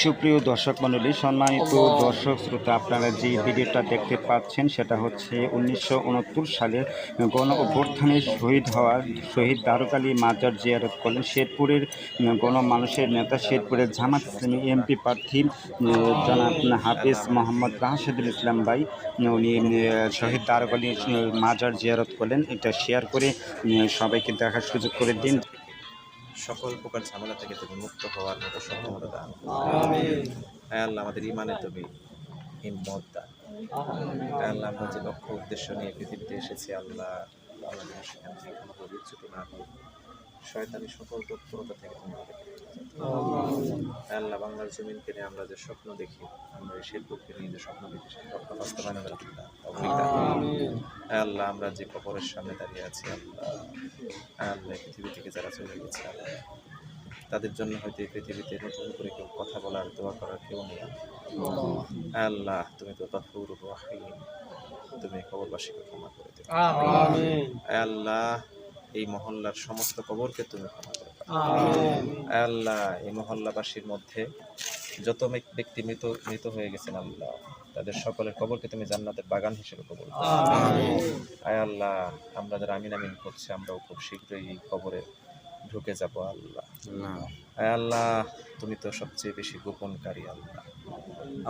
সুপ্রিয় দর্শক মণ্ডলী সম্মানিত দর্শক শ্রোতা আপনারা যে ভিডিওটা দেখতে পাচ্ছেন সেটা হচ্ছে উনিশশো উনত্তর সালে গণ অভ্যর্থনে শহীদ হওয়ার শহীদ দারুকালী মাজার জিয়ারত করলেন শেরপুরের গণমানুষের নেতা শেরপুরের জামাত ইসলামী এমপি প্রার্থী জনাব হাফিজ মোহাম্মদ রাশেদুল ইসলাম ভাই উনি শহীদ দারুকালী মাজার জিয়ারত করলেন। এটা শেয়ার করে সবাইকে দেখার সুযোগ করে দিন। সকল প্রকার ঝামেলা থেকে তুমি মুক্ত হওয়ার মতো সক্ষমতা দান হ্যাঁ আল্লাহ আমাদের ইমানে তুমি হিম্মত দান হ্যাঁ আল্লাহ আমরা যে লক্ষ্য উদ্দেশ্য নিয়ে পৃথিবীতে এসেছি আল্লাহ যেন সেখান থেকে কোনো বিচ্যুত না হই শয়তানি সকল তৎপরতা থেকে তুমি আল্লাহ বাংলার জমিনকে নিয়ে আমরা যে স্বপ্ন দেখি আমরা এই শিল্পকে নিয়ে যে স্বপ্ন দেখি সেই স্বপ্ন বাস্তবায়নের আল্লাহ আমরা যে কবরের সামনে দাঁড়িয়ে আছি আল্লাহ আল্লাহ পৃথিবী থেকে যারা চলে গেছে আল্লাহ তাদের জন্য হয়তো এই পৃথিবীতে নতুন করে কেউ কথা বলার দোয়া করার কেউ নেই। আল্লাহ তুমি তো তফুর রাহিম তুমি কবরবাসীকে ক্ষমা করে দেবে আল্লাহ এই মহল্লার সমস্ত কবরকে তুমি ক্ষমা করে আল্লাহ এই মহল্লাবাসীর মধ্যে যত ব্যক্তি মৃত মৃত হয়ে গেছেন আল্লাহ তাদের সকলের কবরকে তুমি জান্নাতের বাগান হিসেবে কবর। আয় আল্লাহ আমরা যারা আমিন আমিন করছি আমরাও খুব শীঘ্রই এই কবরে ঢুকে যাব আল্লাহ। আয় আল্লাহ তুমি তো সবচেয়ে বেশি গোপনকারী আল্লাহ।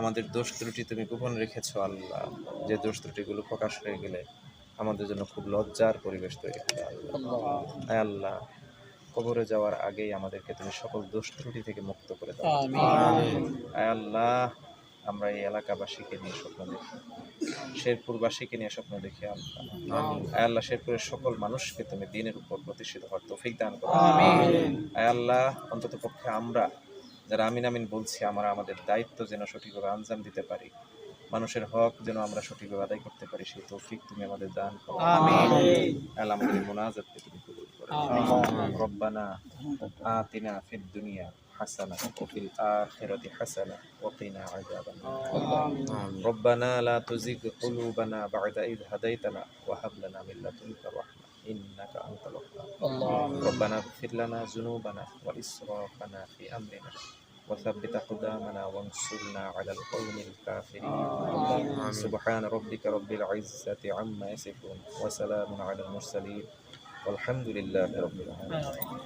আমাদের দোষ ত্রুটি তুমি গোপন রেখেছো আল্লাহ। যে দোষ ত্রুটিগুলো প্রকাশ হয়ে গেলে আমাদের জন্য খুব লজ্জার পরিবেশ তৈরি হবে আল্লাহ। আয় আল্লাহ কবরে যাওয়ার আগেই আমাদেরকে তুমি সকল দোষ ত্রুটি থেকে মুক্ত করে দাও। আয় আল্লাহ আমরা এই এলাকাবাসীকে নিয়ে স্বপ্ন দেখি। শেরপুরবাসীকে নিয়ে স্বপ্ন দেখি আল্লাহ। আয় আল্লাহ শেরপুরের সকল মানুষকে তুমি দিনের উপর প্রতিষ্ঠিত হওয়ার তৌফিক দান করো। আয় আল্লাহ অন্তত পক্ষে আমরা যারা আমিন আমিন বলছি আমরা আমাদের দায়িত্ব যেন সঠিকভাবে আঞ্জাম দিতে পারি। মানুষের হক যেন আমরা সঠিকভাবে আদায় করতে পারি সেই তৌফিক তুমি আমাদের দান করো। আল্লাহ আমাদের মোনাজাতকে তুমি কবুল করো। রব্বানা আতিনা ফিদ দুনিয়া حسنة وفي الآخرة حسنة وقنا عذاب النار. ربنا لا تزغ قلوبنا بعد إذ هديتنا وهب لنا من لدنك رحمة إنك أنت الوهاب. ربنا اغفر لنا ذنوبنا وإسرافنا في أمرنا وثبت أقدامنا وانصرنا على القوم الكافرين. سبحان ربك رب العزة عما يصفون وسلام على المرسلين والحمد لله رب العالمين.